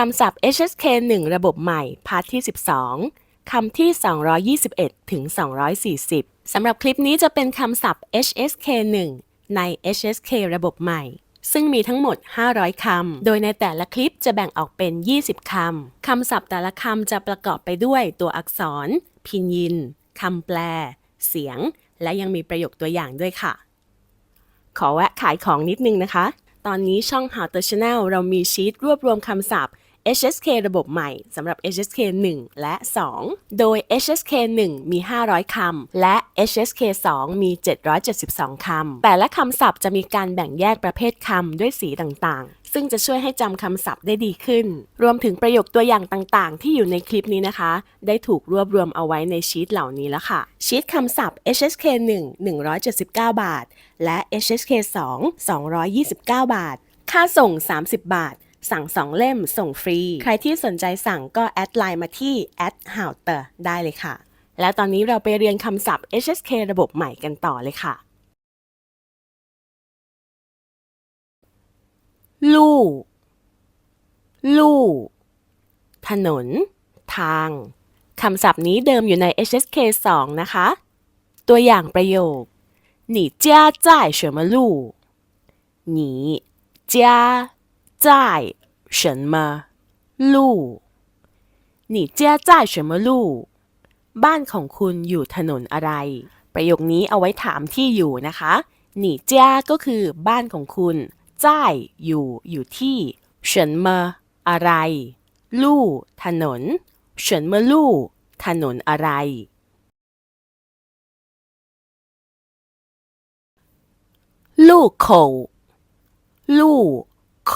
คำศัพท์ HSK 1 ระบบใหม่ พาร์ทที่ 12 คำที่ 221 ถึง 240 สำหรับคลิปนี้จะเป็นคำศัพท์ HSK 1 ใน HSK ระบบใหม่ ซึ่งมีทั้งหมด 500 คำ โดยในแต่ละคลิปจะแบ่งออกเป็น 20 คำ คำศัพท์แต่ละคำจะประกอบไปด้วยตัวอักษร พินยิน คำแปล เสียง และยังมีประโยคตัวอย่างด้วยค่ะ ขอแวะขายของนิดนึงนะคะ ตอนนี้ช่อง How to Channel เรามีชีตรวบรวมคำศัพท์ HSK ระบบใหม่สำหรับ HSK 1 และ 2 โดย HSK 1 มี 500 คำ และ HSK 2 มี 772 คำ แต่ละคำศัพท์จะมีการแบ่งแยกประเภทคำด้วยสีต่างๆ ซึ่งจะช่วยให้จำคำศัพท์ได้ดีขึ้น รวมถึงประโยคตัวอย่างต่างๆ ที่อยู่ในคลิปนี้นะคะ ได้ถูกรวบรวมเอาไว้ในชีตเหล่านี้แล้วค่ะ ชีตคำศัพท์ HSK 1 179 บาท และ HSK 2 229 บาท ค่าส่ง 30 บาท สั่ง 2 เล่มส่งฟรี ใครที่สนใจสั่งก็แอดไลน์มาที่ h o w t e r ได้เลยค่ะ แล้วตอนนี้เราไปเรียนคำศัพท์ HSK ระบบใหม่กันต่อเลยค่ะ ลู่ ลู่ ถนน ทาง คำศัพท์นี้เดิมอยู่ใน HSK 2 นะคะ ตัวอย่างประโยค你家在什么路你家在 什么路你家在什么路บ้านของคุณอยู่ถนนอะไร ประโยคนี้เอาไว้ถามที่อยู่นะคะหนีจ้าก็คือบ้านของคุณจ้ายอยู่ อยู่ที่เฉินเมออะไร ลู่ ถนนเฉินเมอลู่ ถนนอะไร ลู่โขลู่โข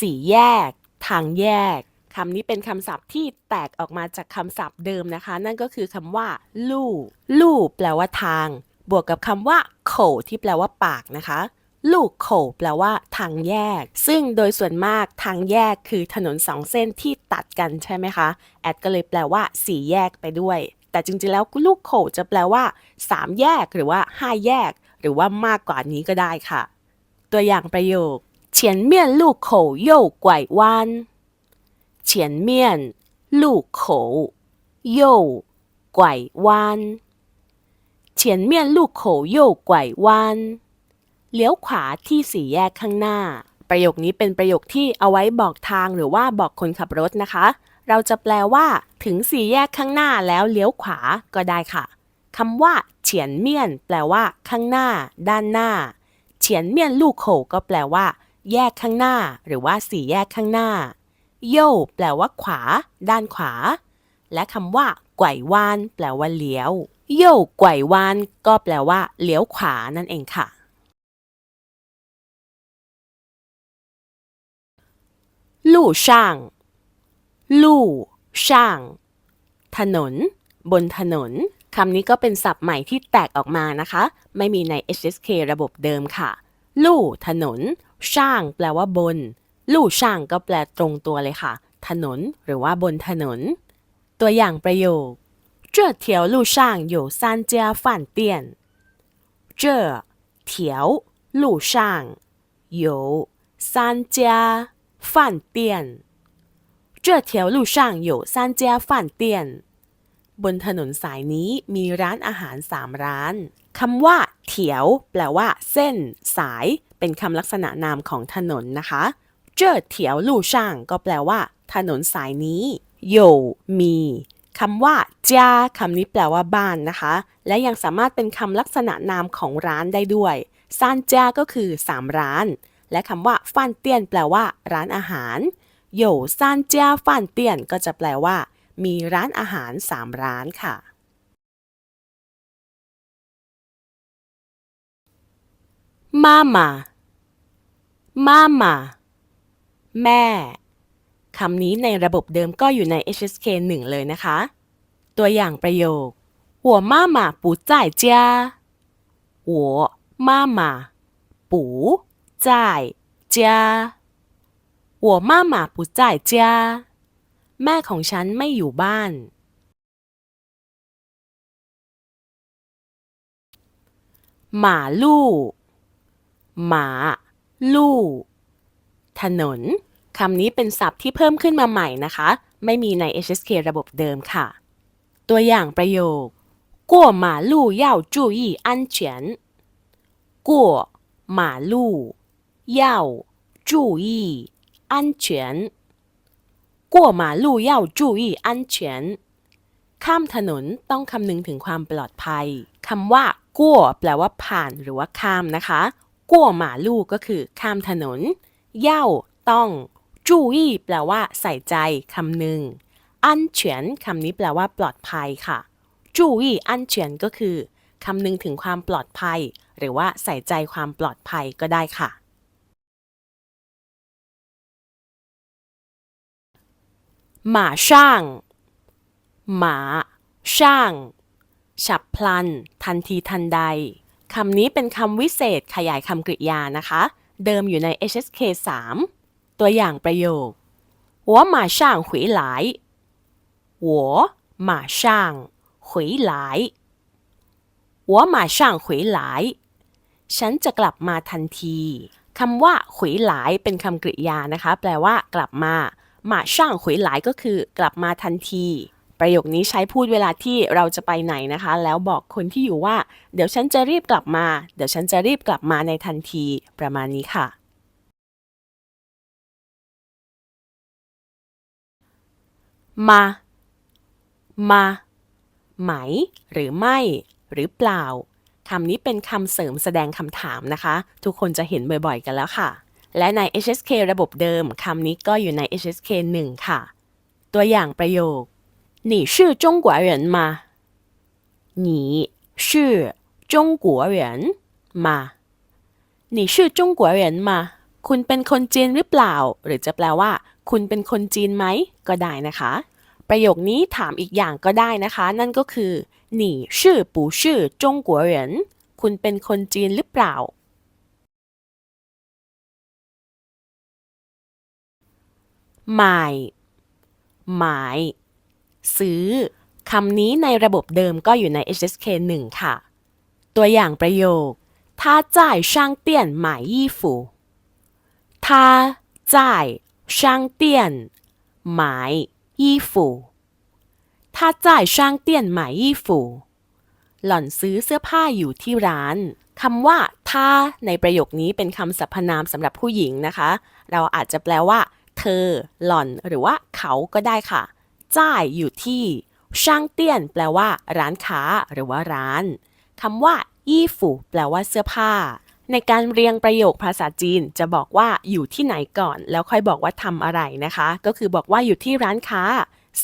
สี่แยก ทางแยกคำนี้เป็นคำศัพท์ที่แตกออกมาจากคำศัพท์เดิมนะคะ นั่นก็คือคำว่า ลู่ลู่แปลว่าทาง บวกกับคำว่าโขที่แปลว่าปากนะคะลูกโขแปลว่าทางแยก ซึ่งโดยส่วนมากทางแยกคือถนนสองเส้นที่ตัดกันใช่ไหมคะ แอดก็เลยแปลว่าสี่แยกไปด้วย แต่จริงๆแล้วลูกโขจะแปลว่าสามแยกหรือว่าห้าแยก หรือว่ามากกว่านี้ก็ได้ค่ะ ตัวอย่างประโยค 前面路口右拐弯前面路口右拐弯前面路口右拐弯เลี้ยวขวาที่สี่แยกข้างหน้า ประโยคนี้เป็นประโยคที่เอาไว้บอกทางหรือว่าบอกคนขับรถนะคะ เราจะแปลว่าถึงสี่แยกข้างหน้าแล้วเลี้ยวขวาก็ได้ค่ะคำว่าเฉียนเมี่ยน แปลว่า ข้างหน้า ด้านหน้า เฉียนเมี่ยนลู่โขก็แปลว่า แยกข้างหน้า หรือว่าสี่แยกข้างหน้า โย่แปลว่าขวา ด้านขวา และคำว่าไกววาน แปลว่าเลี้ยว โย่ไกววาน ก็แปลว่าเลี้ยวขวานั่นเองค่ะ ลู่ช่าง ลู่ช่าง ถนน บนถนนคำนี้ก็เป็นศัพท์ใหม่ที่แตกออกมานะคะ ไม่มีใน HSK ระบบเดิมค่ะ ลู่ถนน ช่าง แปลว่าบน ลู่ช่างก็แปลตรงตัวเลยค่ะ ถนน หรือว่าบนถนน ตัวอย่างประโยค这条路上有三家饭店这条路上有三家饭店这条路上有三家饭店บนถนนสายนี้มีร้านอาหารสามร้าน คำว่าเถียว แปลว่า เส้น สาย เป็นคำลักษณะนามของถนนนะคะเจ้อเถียวลู่ช่างก็แปลว่า ถนนสายนี้โยมีคำว่าจ้าคำนี้แปลว่าบ้านนะคะ และยังสามารถเป็นคำลักษณะนามของร้านได้ด้วยซานจ้าก็คือสามร้าน และคำว่าฟานเตียน แปลว่า ร้านอาหารโยซานจ้าฟานเตียนก็จะแปลว่า มีร้านอาหารสามร้านค่ะ mama mama แม่ คำนี้ในระบบเดิมก็อยู่ใน HSK 1 เลยนะคะ ตัวอย่างประโยคหัวมาหมาปูจ่ายจ้าหัวมามาปู่ายจ้าหัวมามาปู่ายจ้าแม่ของฉันไม่อยู่บ้าน หมาลู่ หมา ลู่ ถนน คำนี้เป็นศัพท์ที่เพิ่มขึ้นมาใหม่นะคะ ไม่มีใน HSK ระบบเดิมค่ะ ตัวอย่างประโยค过马路要注意安全过马路要注意安全过马路要注意安全ข้ามถนนต้องคำนึงถึงความปลอดภัยคำว่ากั้วแปลว่าผ่านหรือว่าข้ามนะคะ กั้วหมาลู่ก็คือข้ามถนน เย่าต้อง จูอี้แปลว่าใส่ใจคำหนึ่ง อันเฉียนคำนี้แปลว่าปลอดภัยค่ะ จูอี้อันเฉียนก็คือคำนึงถึงความปลอดภัย หรือว่าใส่ใจความปลอดภัยก็ได้ค่ะ หมาช่าง หมา ช่าง ฉับพลัน ทันทีทันใด คำนี้เป็นคำวิเศษขยายคำกริยานะคะ เดิมอยู่ใน HSK 3 ตัวอย่างประโยค我马上回来我马上回来我马上回来ฉันจะกลับมาทันทีคำว่า回来เป็นคำกริยานะคะ แปลว่า กลับมาหมาช่าง回来ก็คือกลับมาทันที ประโยคนี้ใช้พูดเวลาที่เราจะไปไหนนะคะ แล้วบอกคนที่อยู่ว่า เดี๋ยวฉันจะรีบกลับมา เดี๋ยวฉันจะรีบกลับมาในทันที ประมาณนี้ค่ะ มา มา ไหม หรือไม่ หรือเปล่าคำนี้เป็นคำเสริมแสดงคำถามนะคะ ทุกคนจะเห็นบ่อยๆกันแล้วค่ะ และใน HSK ระบบเดิมคำนี้ก็อยู่ใน HSK 1 ค่ะ ตัวอย่างประโยค 你是中国人吗你是中国人吗你是中国人吗คุณเป็นคนจีนหรือเปล่า หรือจะแปลว่า คุณเป็นคนจีนไหม ก็ได้นะคะ ประโยคนี้ถามอีกอย่างก็ได้นะคะ นั่นก็คือ你是不是中国人คุณเป็นคนจีนหรือเปล่า หมายหมาย ซื้อ คำนี้ในระบบเดิมก็อยู่ใน HSK 1 ค่ะ ตัวอย่างประโยค他在商店买衣服他在商店买衣服他在商店买衣服หล่อนซื้อเสื้อผ้าอยู่ที่ร้านคำว่าท่าในประโยคนี้เป็นคำสรรพนามสำหรับผู้หญิงนะคะ เราอาจจะแปลว่า เธอ หล่อน หรือว่าเขาก็ได้ค่ะ จ่ายอยู่ที่ช่างเตี้ยน แปลว่า ร้านค้า หรือว่าร้านคำว่าอี้ฝูแปลว่าเสื้อผ้า ในการเรียงประโยคภาษาจีนจะบอกว่าอยู่ที่ไหนก่อน แล้วค่อยบอกว่าทำอะไรนะคะ ก็คือบอกว่าอยู่ที่ร้านค้า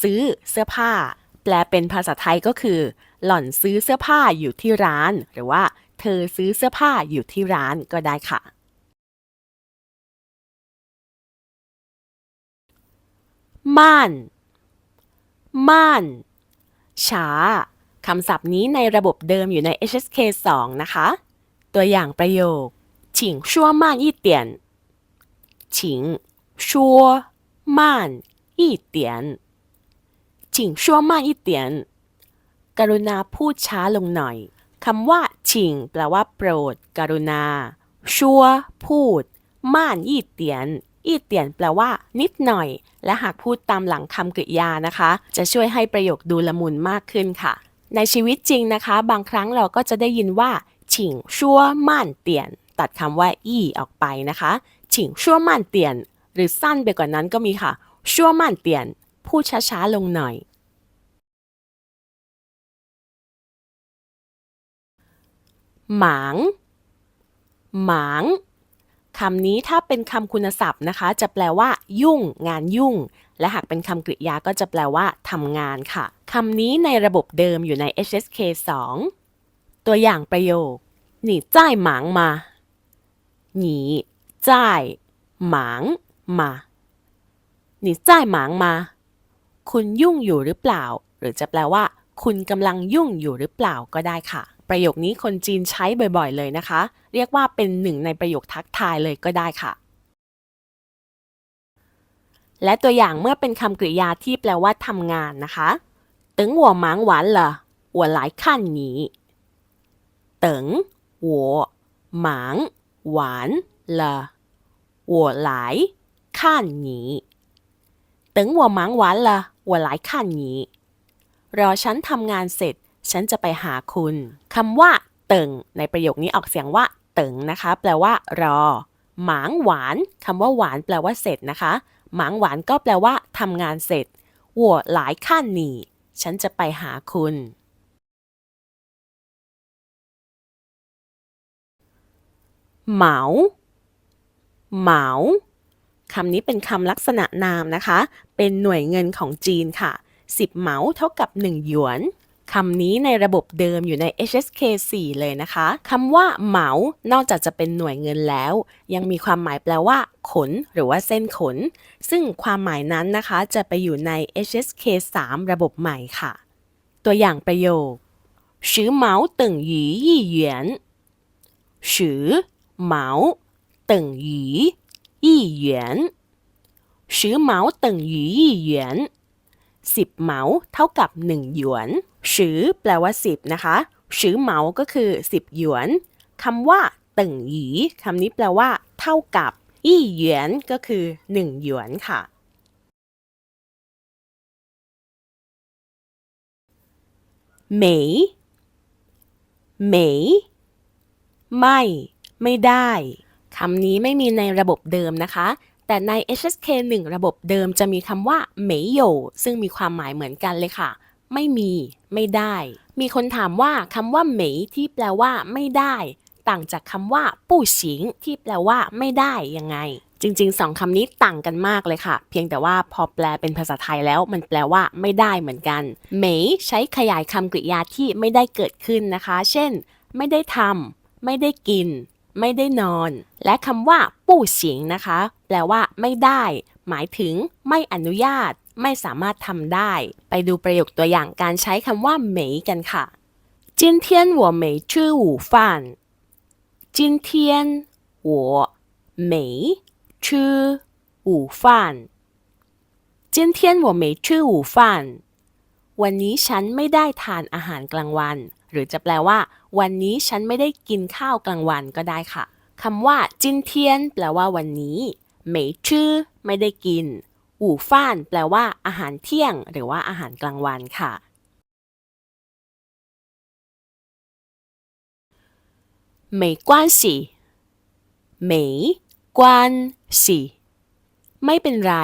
ซื้อเสื้อผ้า แปลเป็นภาษาไทยก็คือ หล่อนซื้อเสื้อผ้าอยู่ที่ร้าน หรือว่า เธอซื้อเสื้อผ้าอยู่ที่ร้านก็ได้ค่ะ ม่าน ม่าน ช้า คำศัพท์นี้ในระบบเดิมอยู่ใน HSK 2 นะคะ ตัวอย่างประโยค请说慢一点请说慢一点请说慢一点กรุณาพูดช้าลงหน่อย คำว่าชิงแปลว่า โปรด กรุณา ชัว พูด ม่านยี่เตียน ยี่เตียนแปลว่า นิดหน่อย และหากพูดตามหลังคำกริยานะคะ จะช่วยให้ประโยคดูละมุนมากขึ้นค่ะ ในชีวิตจริงนะคะ บางครั้งเราก็จะได้ยินว่า ฉิงชั่วม่านเตียน ตัดคำว่า อี้ออกไปนะคะ ฉิงชั่วม่านเตียน หรือสั้นไปกว่านั้นก็มีค่ะ ชั่วม่านเตียน พูดช้าๆลงหน่อย หมาง หมาง คำนี้ถ้าเป็นคำคุณศัพท์นะคะ จะแปลว่า ยุ่ง งานยุ่ง และหากเป็นคำกริยาก็จะแปลว่าทำงานค่ะคำนี้ในระบบเดิมอยู่ใน HSK 2 ตัวอย่างประโยคหนีจ่ายหมางมาหนีจ่ายหมางมาหนีจ่ายหมางมา คุณยุ่งอยู่หรือเปล่า หรือจะแปลว่า คุณกำลังยุ่งอยู่หรือเปล่าก็ได้ค่ะ ประโยคนี้คนจีนใช้บ่อยๆ เลยนะคะ เรียกว่าเป็นหนึ่งในประโยคทักทายเลยก็ได้ค่ะ และตัวอย่างเมื่อเป็นคำกริยาที่แปลว่าทำงานนะคะตึงหัวหมางหวานเหรอหัวหลายขั้นนี้ตึงหัวหมางหวานเหรอหัวหลายขั้นนี้ติงหัวมางหวานเหรอหัวหลายขั้นนี้รอฉันทำงานเสร็จ ฉันจะไปหาคุณคำว่าเติ่งในประโยคนี้ออกเสียงว่าเติ่งนะคะ แปลว่า รอ หมางหวานคำว่าหวานแปลว่าเสร็จนะคะ หมางหวานก็แปลว่าทำงานเสร็จวัวหลายขั้นหนีฉันจะไปหาคุณ เหมาเหมาคำนี้เป็นคำลักษณะนามนะคะ เป็นหน่วยเงินของจีนค่ะ 10 เหมาเท่ากับ 1 หยวน คำนี้ในระบบเดิมอยู่ใน HSK 4 เลยนะคะ คำว่าเหมา นอกจากจะเป็นหน่วยเงินแล้ว ยังมีความหมายแปลว่า ขน หรือว่าเส้นขน ซึ่งความหมายนั้นนะคะ จะไปอยู่ใน HSK 3 ระบบใหม่ค่ะ ตัวอย่างประโยคซื้อเหมาตึงหยียี่หยวนซื้อเหมาตึงหยียี่หยวนซื้อเหมาตึงหยียี่หยวนสิบเหมาเท่ากับหนึ่งหยวน ชือแปลว่าสิบนะคะชือเหมาก็คือสิบหยวนคำว่าตึงหยีคำนี้แปลว่า เท่ากับอี้หยวนก็คือหนึ่งหยวนค่ะ เหมยเหมยไม่ ไม่ได้ คำนี้ไม่มีในระบบเดิมนะคะ แต่ใน HSK 1 ระบบเดิมจะมีคำว่าเหมยโยซึ่งมีความหมายเหมือนกันเลยค่ะ ไม่มี ไม่ได้ มีคนถามว่าคำว่าเหมยที่แปลว่าไม่ได้ ต่างจากคำว่าปู้ฉิงที่แปลว่าไม่ได้ยังไง จริงๆสองคำนี้ต่างกันมากเลยค่ะ เพียงแต่ว่าพอแปลเป็นภาษาไทยแล้ว มันแปลว่าไม่ได้เหมือนกันเหมยใช้ขยายคำกริยาที่ไม่ได้เกิดขึ้นนะคะ เช่น ไม่ได้ทำไม่ได้กิน ไม่ได้นอน และคำว่าปู้ฉิงนะคะ แปลว่า ไม่ได้ หมายถึง ไม่อนุญาต ไม่สามารถทำได้ ไปดูประโยคตัวอย่างการใช้คำว่าเหมยกันค่ะ今天我没吃午饭今天我没吃午饭今天我没吃午饭วันนี้ฉันไม่ได้ทานอาหารกลางวัน หรือจะแปลว่า วันนี้ฉันไม่ได้กินข้าวกลางวันก็ได้ค่ะคำว่าจินเทียนแปลว่าวันนี้เหมยชื่อไม่ได้กิน อู่ฟ่าน แปลว่าอาหารเที่ยง หรือว่าอาหารกลางวันค่ะ ไม่กว้านสีไม่กว้านสีไม่เป็นไร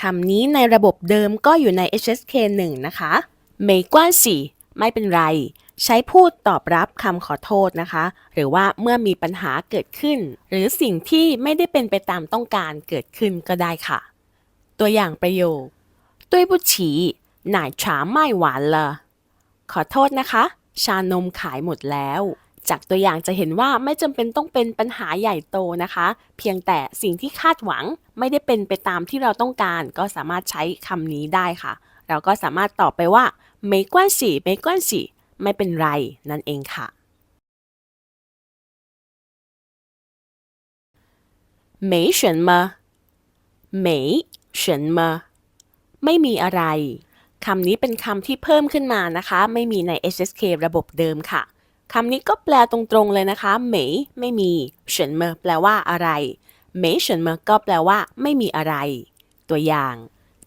คำนี้ในระบบเดิมก็อยู่ใน HSK 1 นะคะไม่กว้านสีไม่เป็นไร ใช้พูดตอบรับคำขอโทษนะคะ หรือว่าเมื่อมีปัญหาเกิดขึ้น หรือสิ่งที่ไม่ได้เป็นไปตามต้องการเกิดขึ้นก็ได้ค่ะ ตัวอย่างประโยค对不起奶茶卖完了ขอโทษนะคะ ชานมขายหมดแล้ว จากตัวอย่างจะเห็นว่าไม่จำเป็นต้องเป็นปัญหาใหญ่โตนะคะ เพียงแต่สิ่งที่คาดหวังไม่ได้เป็นไปตามที่เราต้องการ ก็สามารถใช้คำนี้ได้ค่ะ เราก็สามารถตอบไปว่า没关系没关系ไม่เป็นไร นั่นเองค่ะ没什么没 เฉินเมอไม่มีอะไรคำนี้เป็นคำที่เพิ่มขึ้นมานะคะ ไม่มีใน SSK ระบบเดิมค่ะคำนี้ก็แปลตรงๆเลยนะคะเหมยไม่มีเฉินเมอแปลว่าอะไรเหมยเฉินเมอก็แปลว่า ไม่มีอะไร ตัวอย่าง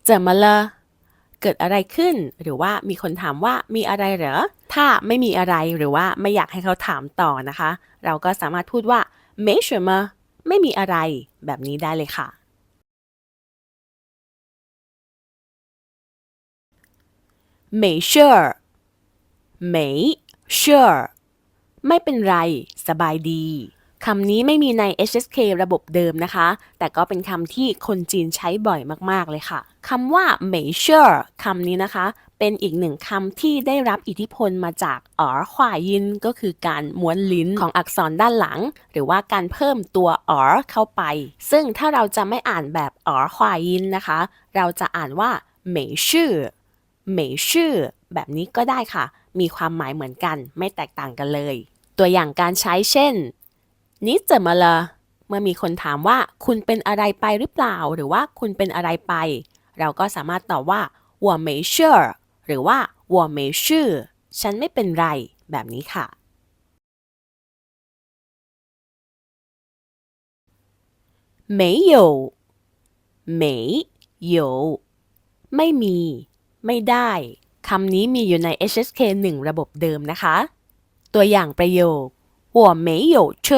เจอมาเลเกิดอะไรขึ้น หรือว่ามีคนถามว่ามีอะไรเหรอ ถ้าไม่มีอะไรหรือว่าไม่อยากให้เขาถามต่อนะคะ เราก็สามารถพูดว่าเมเชอนเมอไม่มีอะไร แบบนี้ได้เลยค่ะ 没事儿没事儿ไม่เป็นไร สบายดี คำนี้ไม่มีใน HSK ระบบเดิมนะคะ แต่ก็เป็นคำที่คนจีนใช้บ่อยมาก ๆ เลยค่ะ คำว่าเหมยเชื่อคำนี้นะคะ เป็นอีกหนึ่งคำที่ได้รับอิทธิพลมาจากอ๋อขวายิน ก็คือการม้วนลิ้นของอักษรด้านหลัง หรือว่าการเพิ่มตัวอ๋อเข้าไป ซึ่งถ้าเราจะไม่อ่านแบบอ๋อขวายินนะคะ เราจะอ่านว่าเหมยชื่อ เหมยชื่อ แบบนี้ก็ได้ค่ะ มีความหมายเหมือนกัน ไม่แตกต่างกันเลย ตัวอย่างการใช้เช่น นี่จะมาละเมื่อมีคนถามว่าคุณเป็นอะไรไปหรือเปล่า หรือว่าคุณเป็นอะไรไป เราก็สามารถตอบว่า我没事หรือว่า我没事ฉันไม่เป็นไร แบบนี้ค่ะ没有 没有ไม่มี ไม่ได้คำนี้มีอยู่ใน HSK 1 ระบบเดิมนะคะ ตัวอย่างประโยค我没有车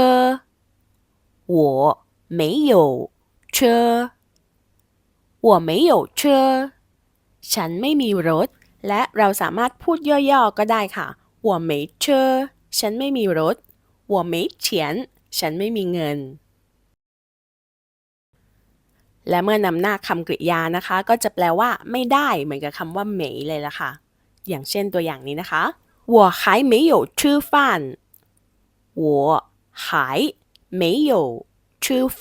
我没有车我没有车ฉันไม่มีรถ และเราสามารถพูดย่อๆก็ได้ค่ะ我没车ฉันไม่มีรถ我没钱ฉันไม่มีเงิน และเมื่อนำหน้าคำกริยานะคะ ก็จะแปลว่าไม่ได้เหมือนกับคำว่าเหมยเลยล่ะค่ะ อย่างเช่นตัวอย่างนี้นะคะ我还没有吃饭我还没有吃饭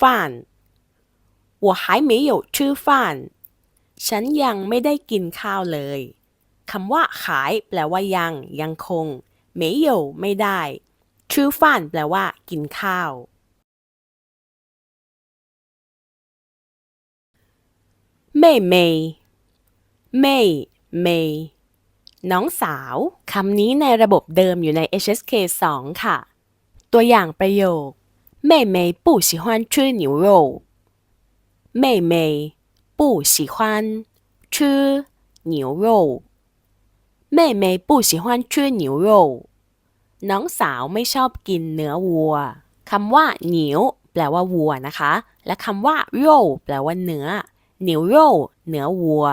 我还没有吃饭ฉันยังไม่ได้กินข้าวเลยคำว่าขายแปลว่ายัง ยังคง没有ไม่ได้吃饭แปลว่า กินข้าว เม่เมยเม่เมยน้องสาว คำนี้ในระบบเดิมอยู่ใน HSK 2 ค่ะ ตัวอย่างประโยค妹妹不喜欢吃牛肉妹妹不喜欢吃牛肉妹妹不喜欢吃牛肉น้องสาวไม่ชอบกินเนื้อวัว คำว่าเหนียวแปลว่าวัวนะคะ และคำว่าโร่แปลว่าเนื้อ เหนียวโร่เนื้อวัว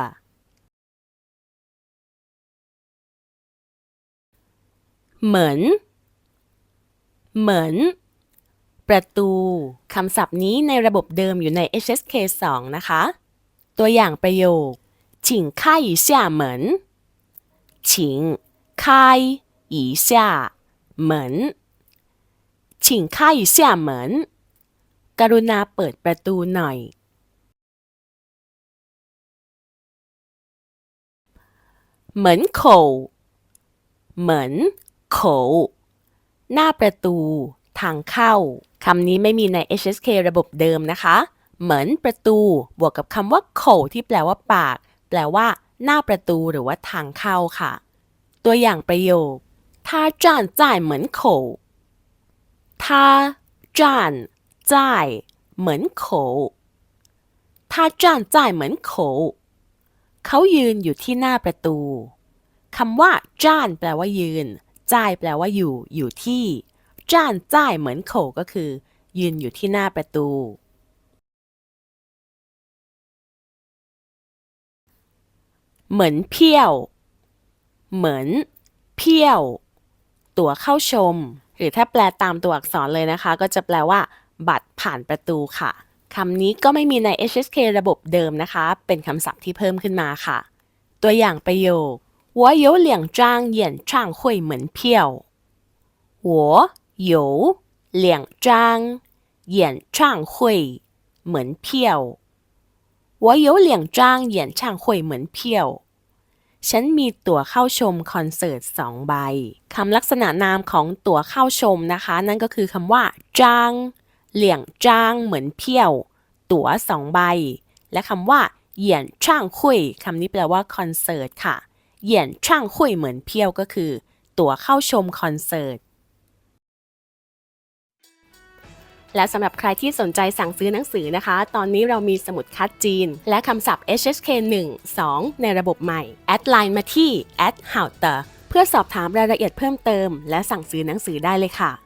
เหมือน เหมือน ประตู คำศัพท์นี้ในระบบเดิมอยู่ใน HSK 2 นะคะ ตัวอย่างประโยค请开一下门请开一下门请开一下门กรุณาเปิดประตูหน่อย เหมือนโขเหมือนโขหน้าประตู ทางเข้า คำนี้ไม่มีใน HSK ระบบเดิมนะคะ เหมือนประตู บวกกับคำว่าโขที่แปลว่าปาก แปลว่า หน้าประตูหรือว่าทางเข้าค่ะ ตัวอย่างประโยค他站在门口他站在门口他站在门口 เขายืนอยู่ที่หน้าประตูคำว่าจ้านแปลว่ายืน จ่ายแปลว่าอยู่ อยู่ที่ จ้านจ่ายเหมือนโขก็คือ ยืนอยู่ที่หน้าประตู เหมือนเพี้ยว เหมือนเพี้ยว ตั๋วเข้าชม หรือถ้าแปลตามตัวอักษรเลยนะคะ ก็จะแปลว่า บัตรผ่านประตูค่ะ คำนี้ก็ไม่มีใน HSK ระบบเดิมนะคะ เป็นคำศัพท์ที่เพิ่มขึ้นมาค่ะ ตัวอย่างประโยค我有两张演唱会门票我有两张演唱会门票我有两张演唱会门票ฉันมีตั๋วเข้าชมคอนเสิร์ตสองใบ คำลักษณะนามของตั๋วเข้าชมนะคะ นั่นก็คือคำว่าจาง เหลี่ยงจ้างเหมือนเพี้ยว ตั๋วสองใบ และคำว่าเหยียนช่างคุยคำนี้แปลว่าคอนเสิร์ตค่ะเหยียนช่างคุยเหมือนเพี้ยวก็คือ ตั๋วเข้าชมคอนเสิร์ตและสำหรับใครที่สนใจสั่งซื้อหนังสือนะคะ ตอนนี้เรามีสมุดคัดจีน และคำศัพท์ HSK 1 2 ในระบบใหม่ แอดไลน์มาที่ h o u t e r เพื่อสอบถามรายละเอียดเพิ่มเติม และสั่งซื้อหนังสือได้เลยค่ะ